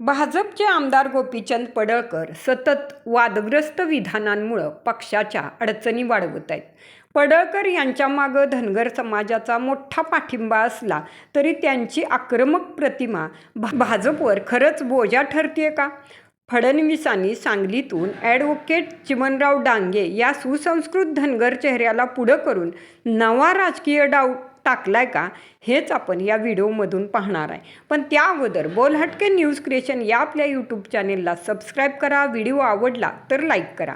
भाजपचे आमदार गोपीचंद पडळकर सतत वादग्रस्त विधानांमुळं पक्षाच्या अडचणी वाढवत आहेत. पडळकर यांच्यामागं धनगर समाजाचा मोठा पाठिंबा असला तरी त्यांची आक्रमक प्रतिमा भा भाजपवर खरंच बोजा ठरते का? फडणवीसांनी सांगलीतून ॲडव्होकेट चिमनराव डांगे या सुसंस्कृत धनगर चेहऱ्याला पुढं करून नवा राजकीय टाकलाय का हेच आपण या व्हिडिओमधून पाहणार आहे. पण त्या अगोदर बोलहटके न्यूज क्रिएशन या आपल्या यूट्यूब चॅनेलला सबस्क्राईब करा व्हिडिओ आवडला तर लाईक करा.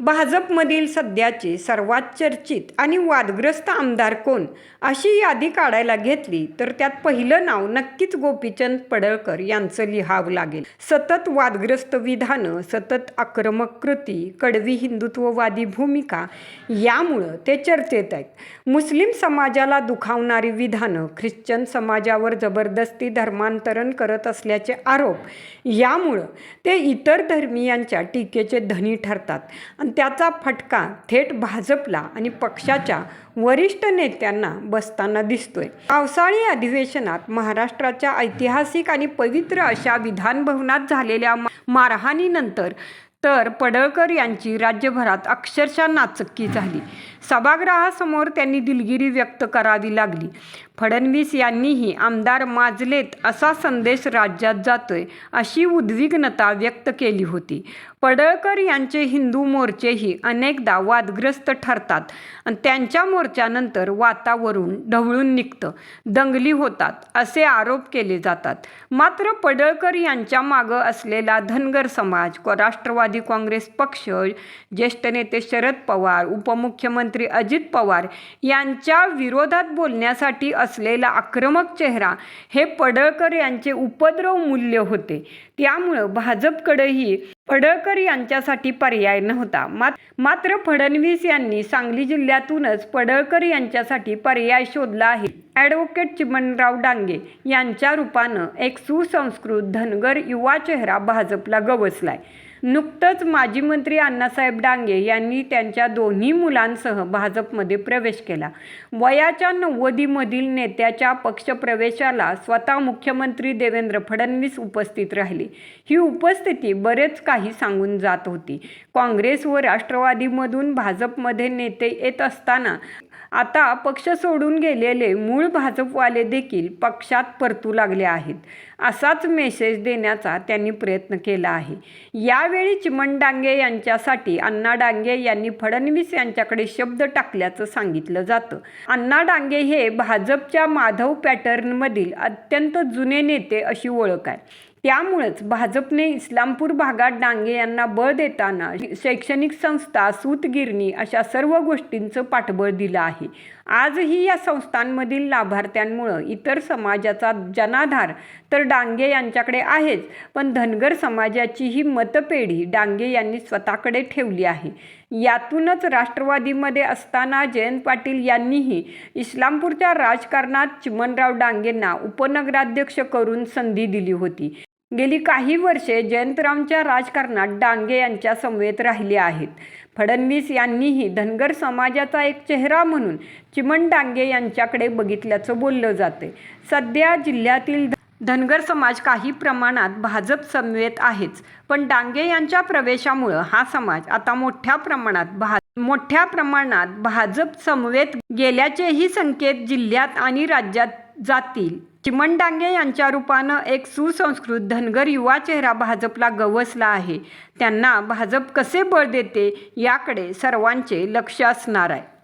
भाजपमधील सध्याचे सर्वात चर्चित आणि वादग्रस्त आमदार कोण अशी यादी काढायला घेतली तर त्यात पहिलं नाव नक्कीच गोपीचंद पडळकर यांचं लिहावं लागेल. सतत वादग्रस्त विधानं सतत आक्रमक कृती कडवी हिंदुत्ववादी भूमिका यामुळं ते चर्चेत आहेत. मुस्लिम समाजाला दुखावणारी विधानं ख्रिश्चन समाजावर जबरदस्ती धर्मांतरण करत असल्याचे आरोप यामुळं ते इतर धर्मियांच्या टीकेचे धनी ठरतात. आणि त्याचा फटका थेट भाजपला आणि पक्षाच्या वरिष्ठ नेत्यांना बसताना दिसतोय. पावसाळी अधिवेशनात महाराष्ट्राच्या ऐतिहासिक आणि पवित्र अशा विधानभवनात झालेल्या मारहाणीनंतर तर पडळकर यांची राज्यभरात अक्षरशः नाचक्की झाली. सभागृहासमोर त्यांनी दिलगिरी व्यक्त करावी लागली. फडणवीस यांनीही आमदार माजलेत असा संदेश राज्यात जातोय अशी उद्विग्नता व्यक्त केली होती. पडळकर यांचे हिंदू मोर्चेही अनेकदा वादग्रस्त ठरतात आणि त्यांच्या मोर्चानंतर वातावरण ढवळून निघतं. दंगली होतात असे आरोप केले जातात. मात्र पडळकर यांच्या मागं असलेला धनगर समाज राष्ट्रवादी राष्ट्रवादी काँग्रेस पक्ष ज्येष्ठ नेते शरद पवार उपमुख्यमंत्री अजित पवार यांच्या विरोधात बोलण्यासाठी असलेला आक्रमक चेहरा हे पडळकर यांचे उपद्रव मूल्य होते. त्यामुळं भाजपकडेही पडळकर यांच्यासाठी पर्याय नव्हता. मात मात्र फडणवीस यांनी सांगली जिल्ह्यातूनच पडळकर यांच्यासाठी पर्याय शोधला आहे. ॲडव्होकेट चिमणराव डांगे यांच्या रूपानं एक सुसंस्कृत धनगर युवा चेहरा भाजपला गवसलाय. नुकतंच माजी मंत्री अण्णासाहेब डांगे यांनी त्यांच्या दोन्ही मुलांसह भाजपमध्ये प्रवेश केला. वयाच्या नव्वदीमधील नेत्याच्या पक्षप्रवेशाला स्वतः मुख्यमंत्री देवेंद्र फडणवीस उपस्थित राहिले. ही उपस्थिती बरेच काही सांगून जात होती. काँग्रेस व राष्ट्रवादीमधून भाजपमध्ये नेते येत असताना आता पक्ष सोडून गेलेले मूळ भाजपवाले देखील पक्षात परतू लागले आहेत असाच मेसेज देण्याचा त्यांनी प्रयत्न केला आहे. यावेळी चिमण डांगे यांच्यासाठी अण्णा डांगे यांनी फडणवीस यांच्याकडे शब्द टाकल्याचं सांगितलं जातं. अण्णा डांगे हे भाजपच्या माधव पॅटर्नमधील अत्यंत जुने नेते अशी ओळख आहे. त्यामुळेच भाजपने इस्लामपूर भागात डांगे यांना बळ देताना शैक्षणिक संस्था सूतगिरणी अशा सर्व गोष्टींचं पाठबळ दिलं आहे. आजही या संस्थांमधील लाभार्थ्यांमुळं इतर समाजाचा जनाधार तर डांगे यांच्याकडे आहेच पण धनगर समाजाची ही मतपेढी डांगे यांनी स्वतःकडे ठेवली आहे. यातूनच राष्ट्रवादीमध्ये असताना जयंत पाटील यांनीही इस्लामपूरच्या राजकारणात चिमनराव डांगेंना उपनगराध्यक्ष करून संधी दिली होती. गेली काही वर्षे जयंतरावच्या राजकारणात डांगे यांच्या समवेत राहिले आहेत. फडणवीस यांनीही धनगर समाजाचा एक चेहरा म्हणून चिमण डांगे यांच्याकडे बघितल्याचं बोललं जाते सध्या जिल्ह्यातील धनगर समाज काही प्रमाणात भाजप समवेत आहेच पण डांगे यांच्या प्रवेशामुळं हा समाज आता मोठ्या प्रमाणात भा मोठ्या प्रमाणात भाजप समवेत गेल्याचेही संकेत जिल्ह्यात आणि राज्यात जातील. चिमणडांगे यांच्या रूपानं एक सुसंस्कृत धनगर युवा चेहरा भाजपला गवसला आहे. त्यांना भाजप कसे बळ देते याकडे सर्वांचे लक्ष असणार आहे.